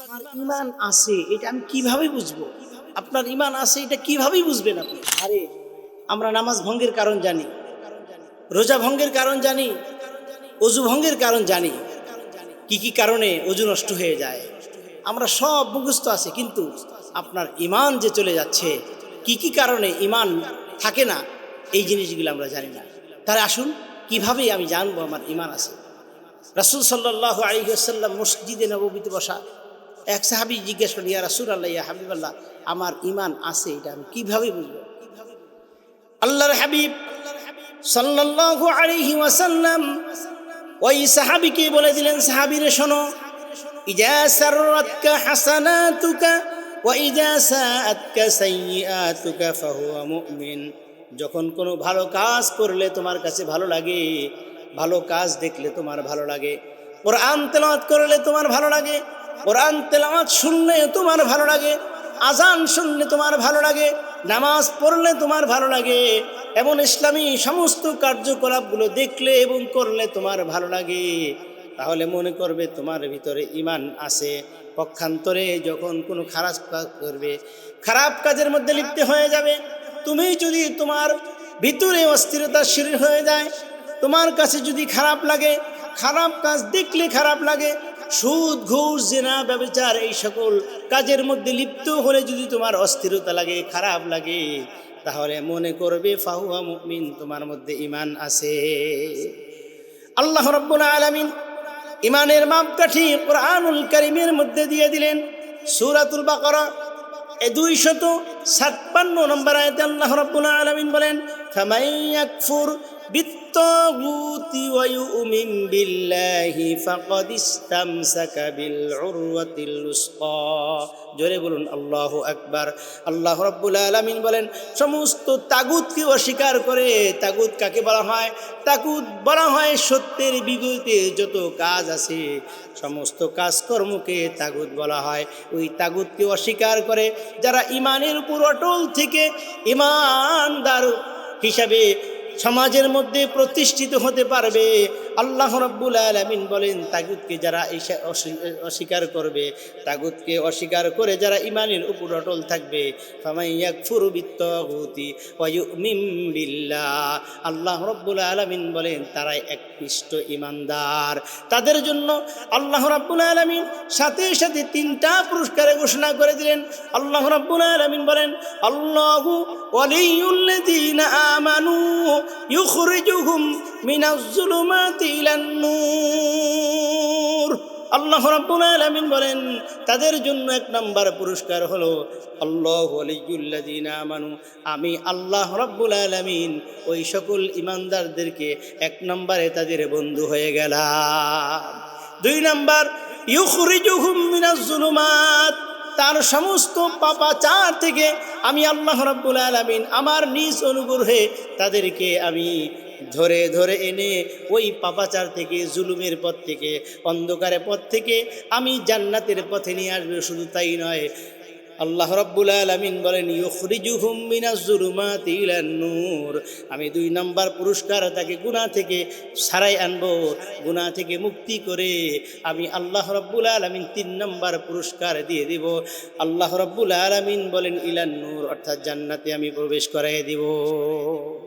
আমার ইমান আছে, এটা আমি কীভাবে বুঝব? আপনার ইমান আছে, এটা কীভাবে বুঝবেন আপনি? আরে, আমরা নামাজ ভঙ্গের কারণ জানি, রোজা ভঙ্গের কারণ জানি, অজু ভঙ্গের কারণ জানি, কি কি কারণে অজু নষ্ট হয়ে যায়? আমরা সব মুখস্থ আছে, কিন্তু আপনার ইমান যে চলে যাচ্ছে, কি কি কারণে ইমান থাকে না, এই জিনিসগুলো আমরা জানি না। তাহলে আসুন, কীভাবে আমি জানব আমার ইমান আছে? রাসুল সাল্লাহ আলিহাসাল্লাম মসজিদে নবীতে বসা এক সাহাবি জিজ্ঞেস করেন ইয়া রাসুল আল্লাহ ইয়া হাবিব আল্লাহ আমার ইমান আছে এটা আমি কীভাবে বুঝব? আল্লাহর হাবিব সাল্লাল্লাহু আলাইহি ওয়াসাল্লাম ওই সাহাবিকে বলে দিলেন, সাহাবীরে শোনো, ইজা সাররাতকা হাসানাতুকা ওয়া ইজা সাআতকা সাইয়্যাতুকা ফাহুয়া মুমিন। যখন কোনো ভালো কাজ করলে তোমার কাছে ভালো লাগে, ভালো কাজ দেখলে তোমার ভালো লাগে। কোরআন তেলাওয়াত করলে তোমার ভালো লাগে কোরআন তেলাওয়াত শুনলে তোমার ভালো লাগে আজান শুনলে তোমার ভালো লাগে, নামাজ পড়লে তোমার ভালো লাগে এমন ইসলামী সমস্ত কার্যকলাপগুলো দেখলে এবং করলে তোমার ভালো লাগে। তাহলে মনে করবে তোমার ভিতরে ইমান আছে। পক্ষান্তরে যখন কোনো খারাপ কাজ করবে, খারাপ কাজের মধ্যে লিপ্ত হয়ে যাবে। তুমি যদি তোমার ভিতরে অস্থিরতা শুরু হয়ে যায়, তোমার কাছে যদি খারাপ লাগে, খারাপ কাজ দেখলে খারাপ লাগে সুদ, ঘুষ, জেনা, ব্যবচার, এই সকল কাজের মধ্যে লিপ্ত হলে যদি তোমার অস্থিরতা লাগে, খারাপ লাগে, তাহলে মনে করবে, ফাহুয়া মুমিন, তোমার মধ্যে ইমান আছে। আল্লাহ রব্বুল আলামিন ইমানের মাপকাঠি কোরআনুল করিমের মধ্যে দিয়ে দিলেন সূরাতুল বাকারা, এ দুইশত ছাপ্পান্ন নম্বর আয়তে আল্লাহ রব্বুল আলামিন বলেন ফামাইয়াকফুর بالطاغوت ويؤمن بالله فقد استمسك بالعروة الوثقى জোরে বলুন আল্লাহ আকবার আল্লাহ রব্বুল আলমিন বলেন সমস্ত তাগুতকে অস্বীকার করে তাগুত কাকে বলা হয় তাগুত বলা হয় সত্যের বিপরীতে যত কাজ আছে সমস্ত কাজকর্মকে তাগুত বলা হয় ওই তাগুতকে অস্বীকার করে যারা ইমানের উপর অটল থেকে ইমানদার হিসাবে সমাজের মধ্যে প্রতিষ্ঠিত হতে পারবে। আল্লাহ রব্বুল আলমিন বলেন, তাগুতকে যারা অস্বীকার করবে, তাগুতকে অস্বীকার করে যারা ইমানের উপর অটল থাকবে আল্লাহ রব্বুল আলমিন বলেন, তারাই একপৃষ্ট ইমানদার তাদের জন্য আল্লাহ রব্বুল আলমিন সাথে সাথে তিনটা পুরস্কারে ঘোষণা করে দিলেন। আল্লাহ রব্বুল আলমিন বলেন, আল্লাহ আমানু ইউখরিজুহুম মিনাজ যুলুমাতি ইলান নূর। আল্লাহ রাব্বুল আলামিন বলেন, তাদের জন্য এক নাম্বার পুরস্কার হলো, আল্লাহ ওয়ালিয়ুল্লাযিনা আমানু। আমি আল্লাহ রাব্বুল আলামিন ওই সকল ইমানদারদেরকে এক নম্বরে তাদের বন্ধু হয়ে গেলাম। দুই নাম্বার, ইউখরিজুহুম মিনাজ যুলুমাত তার সমস্ত পাপা পাপাচার থেকে আমি আল্লাহ রব্বুল আলমিন আমার নিজ অনুগ্রহে তাদেরকে আমি ধরে ধরে এনে ওই পাপাচার থেকে, জুলুমের পথ থেকে, অন্ধকারের পথ থেকে আমি জান্নাতের পথে নিয়ে আসবে। শুধু তাই নয় আল্লাহ রব্বুল আলমিন বলেন, ইউখরিজুহুম মিনাজ জুলুমাতি ইলান নূর। আমি দুই নাম্বার পুরস্কার তাকে গুনাহ থেকে সারাই আনব গুনা থেকে মুক্তি করে আমি আল্লাহ রব্বুল আলমিন তিন নম্বর পুরস্কার দিয়ে দিব। আল্লাহ রব্বুল আলমিন বলেন, ইলান নূর, অর্থাৎ জান্নাতে আমি প্রবেশ করাই দিব।